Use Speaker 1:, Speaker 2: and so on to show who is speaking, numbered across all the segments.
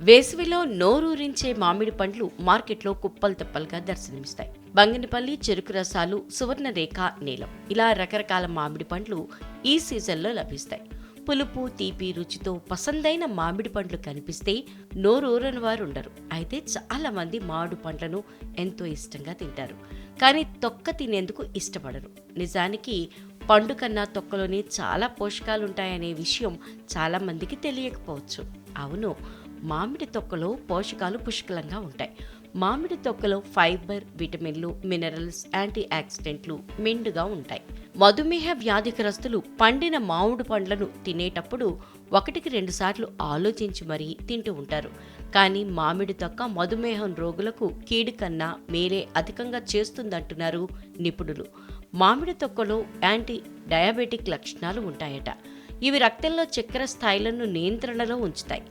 Speaker 1: వేసవిలో నోరూరించే మామిడి పండ్లు మార్కెట్లో కుప్పలు తెప్పలుగా దర్శనమిస్తాయి. బంగినపల్లి చెరుకు రసాలు సువర్ణరేఖ నీలం. ఇలా రకరకాల మామిడి పండ్లు ఈ సీజన్లో లభిస్తాయి. పులుపు తీపి రుచితో పసందైన మామిడి పండ్లు కనిపిస్తే నోరూరని వారు ఉండరు. అయితే చాలా మంది మామిడి పండ్లను ఎంతో ఇష్టంగా తింటారు. కానీ తొక్క తినేందుకు ఇష్టపడరు. నిజానికి పండు కన్నా తొక్కలోనే చాలా పోషకాలు ఉంటాయనే విషయం చాలా మందికి తెలియకపోవచ్చు. అవును మామిడి తొక్కలో పోషకాలు పుష్కలంగా ఉంటాయి. మామిడి తొక్కలో ఫైబర్ విటమిన్లు మినరల్స్ యాంటీ ఆక్సిడెంట్లు మెండుగా ఉంటాయి. మధుమేహ వ్యాధిగ్రస్తులు పండిన మామిడి పండ్లను తినేటప్పుడు ఒకటికి రెండు సార్లు ఆలోచించి మరీ తింటూ ఉంటారు. కానీ మామిడి తొక్క మధుమేహం రోగులకు కీడు కన్నా మేలే అధికంగా చేస్తుందంటున్నారు నిపుణులు. మామిడి తొక్కలో యాంటీ డయాబెటిక్ లక్షణాలు ఉంటాయట. ఇవి రక్తంలో చక్కెర స్థాయిలను నియంత్రణలో ఉంచుతాయి.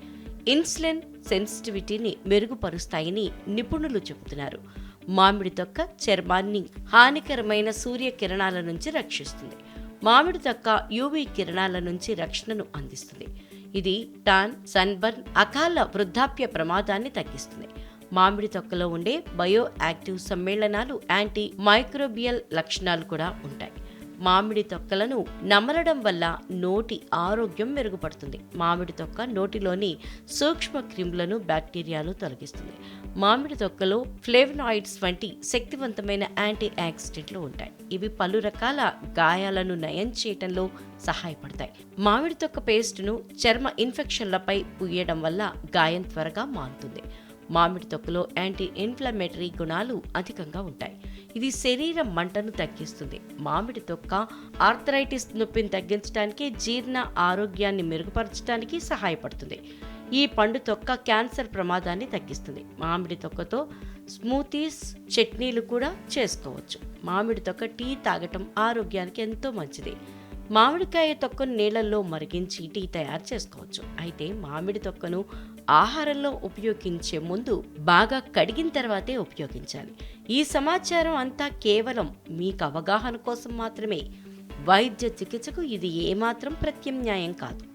Speaker 1: ఇన్సులిన్ సెన్సిటివిటీని మెరుగుపరుస్తాయని నిపుణులు చెబుతున్నారు. మామిడి తొక్క చర్మాన్ని హానికరమైన సూర్యకిరణాల నుంచి రక్షిస్తుంది. మామిడి తొక్క యూవీ కిరణాల నుంచి రక్షణను అందిస్తుంది. ఇది టాన్ సన్బర్న్ అకాల వృద్ధాప్య ప్రమాదాన్ని తగ్గిస్తుంది. మామిడి తొక్కలో ఉండే బయో యాక్టివ్ సమ్మేళనాలు యాంటీ మైక్రోబియల్ లక్షణాలు కూడా ఉంటాయి. మామిడి తొక్కలను నమలడం వల్ల నోటి ఆరోగ్యం మెరుగుపడుతుంది. మామిడి తొక్క నోటిలోని సూక్ష్మ క్రిములను బ్యాక్టీరియాను తొలగిస్తుంది. మామిడి తొక్కలో ఫ్లేవనాయిడ్స్ వంటి శక్తివంతమైన యాంటీ ఆక్సిడెంట్లు ఉంటాయి. ఇవి పలు రకాల గాయాలను నయం చేయటంలో సహాయపడతాయి. మామిడి తొక్క పేస్టును చర్మ ఇన్ఫెక్షన్లపై పూయడం వల్ల గాయం త్వరగా మారుతుంది. మామిడి తొక్కలో యాంటీ ఇన్ఫ్లమేటరీ గుణాలు అధికంగా ఉంటాయి. ఇది శరీర మంటను తగ్గిస్తుంది. మామిడి తొక్క ఆర్థరైటిస్ నొప్పిని తగ్గించడానికి జీర్ణ ఆరోగ్యాన్ని మెరుగుపరచడానికి సహాయపడుతుంది. ఈ పండు తొక్క క్యాన్సర్ ప్రమాదాన్ని తగ్గిస్తుంది. మామిడి తొక్కతో స్మూతీస్ చట్నీలు కూడా చేసుకోవచ్చు. మామిడి తొక్క టీ తాగటం ఆరోగ్యానికి ఎంతో మంచిది. మామిడికాయ తొక్కను నీళ్ళల్లో మరిగించి టీ తయారు చేసుకోవచ్చు. అయితే మామిడి తొక్కను ఆహారంలో ఉపయోగించే ముందు బాగా కడిగిన తర్వాతే ఉపయోగించాలి. ఈ సమాచారం అంతా కేవలం మీకు అవగాహన కోసం మాత్రమే. వైద్య చికిత్సకు ఇది ఏమాత్రం ప్రత్యామ్నాయం కాదు.